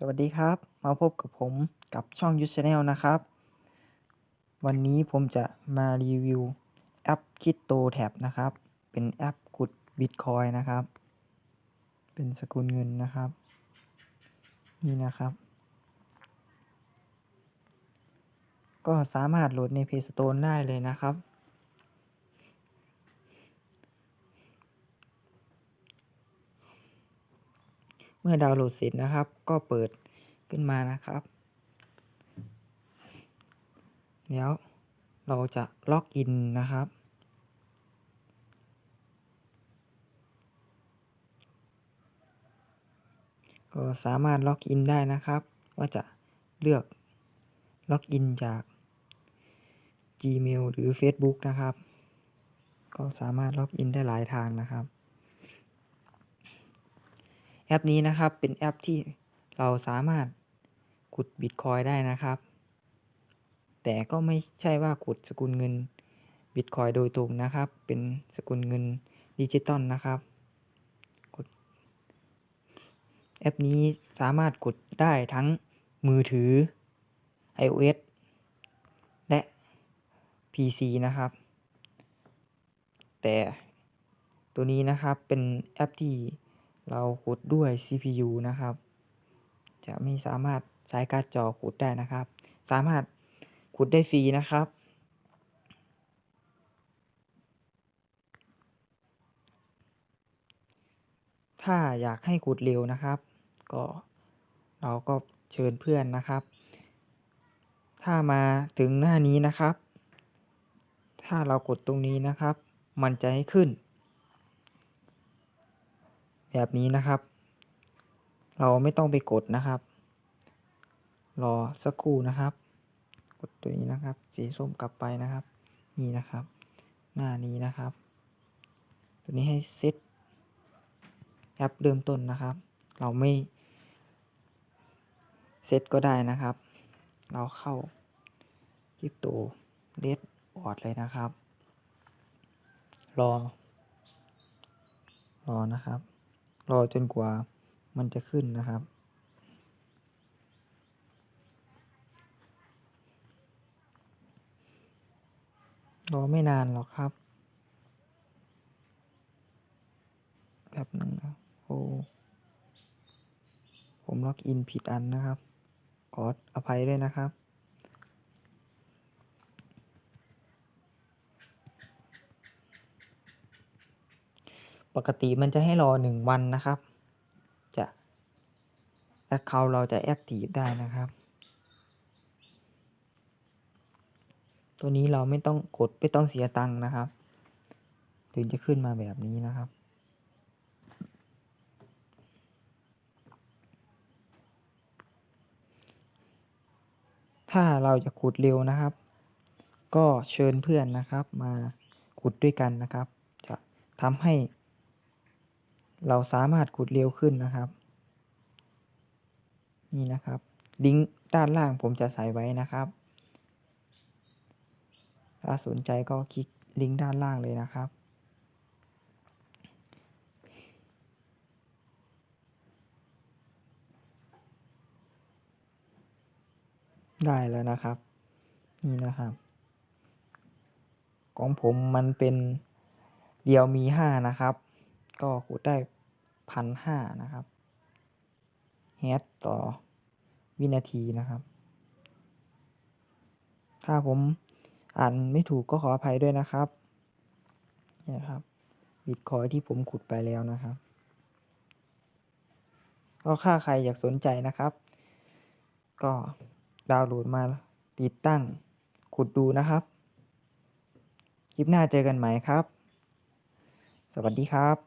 สวัสดีครับ มาพบกับผมกับช่องยูชาแนลนะครับ วันนี้ผมจะมารีวิวแอปคิดโตแท็บนะครับ เป็นแอปขุดบิตคอยนะครับ เป็นสกุลเงินนะครับ นี่นะครับ ก็สามารถโหลดใน Play Store ได้เลยนะครับ มื่อดาวน์โหลดเสร็จนะครับ ก็เปิดขึ้นมานะครับแล้วเราจะล็อกอินนะครับ ก็สามารถล็อกอินได้นะครับ ว่าจะเลือกล็อกอินจาก Gmail หรือ Facebook นะครับ ก็สามารถล็อกอินได้หลายทางนะครับ แอปนี้นะครับเป็นแอปที่เราสามารถขุดบิตคอยได้นะครับ แต่ก็ไม่ใช่ว่าขุดสกุลเงินบิตคอยโดยตรงนะครับ เป็นสกุลเงินดิจิตอลนะครับแอปนี้สามารถกดได้ทั้งมือถือ iOS และ PC นะครับ แต่ตัวนี้นะครับเป็นแอปที่ เราขุดด้วย CPU นะครับ จะไม่สามารถใช้การ์ดจอขุดได้นะครับ สามารถขุดได้ฟรีนะครับ ถ้าอยากให้ขุดเร็วนะครับ ก็เราก็เชิญเพื่อนนะครับ ถ้ามาถึงหน้านี้นะครับ ถ้าเรากดตรงนี้นะครับ มันจะให้ขึ้น แบบนี้นะครับ เราไม่ต้องไปกดนะครับ รอสักครู่นะครับ กดตัวนี้นะครับ สีส้มกลับไปนะครับ นี่นะครับ หน้านี้นะครับ ตัวนี้ให้เซตแอปเริ่มต้นนะครับ เราไม่เซตก็ได้นะครับ เราเข้าคริปโตเดดบอดเลยนะครับ รอ รอนะครับ รอจนกว่ามันจะขึ้นนะครับ รอไม่นานหรอกครับแบบนึงนะโอ้ผมล็อกอินผิดอันนะครับ ขออภัยด้วยนะครับ ปกติมันจะให้รอหนึ่งวันนะครับ จะแอคเคาท์เราจะแอคทีฟได้นะครับ ตัวนี้เราไม่ต้องกดไม่ต้องเสียตังค์นะครับ ถึงจะขึ้นมาแบบนี้นะครับถ้าเราจะขุดเร็วนะครับ ก็เชิญเพื่อนนะครับมาขุดด้วยกันนะครับ จะทำให้ เราสามารถขุดเร็วขึ้นนะครับ นี่นะครับ ลิงก์ด้านล่างผมจะใส่ไว้นะครับ ถ้าสนใจก็คลิกลิงก์ด้านล่างเลยนะครับ ได้แล้วนะครับ นี่นะครับ ของผมมันเป็นเดียวมีห้านะครับ ก็ขุดได้พันห้านะครับเฮดต่อวินาทีนะครับ ถ้าผมอ่านไม่ถูกก็ขออภัยด้วยนะครับนี่ครับบิตคอยที่ผมขุดไปแล้วนะครับ ก็ถ้าใครอยากสนใจนะครับ ก็ดาวน์โหลดมาติดตั้งขุดดูนะครับ คลิปหน้าเจอกันใหม่ครับ สวัสดีครับ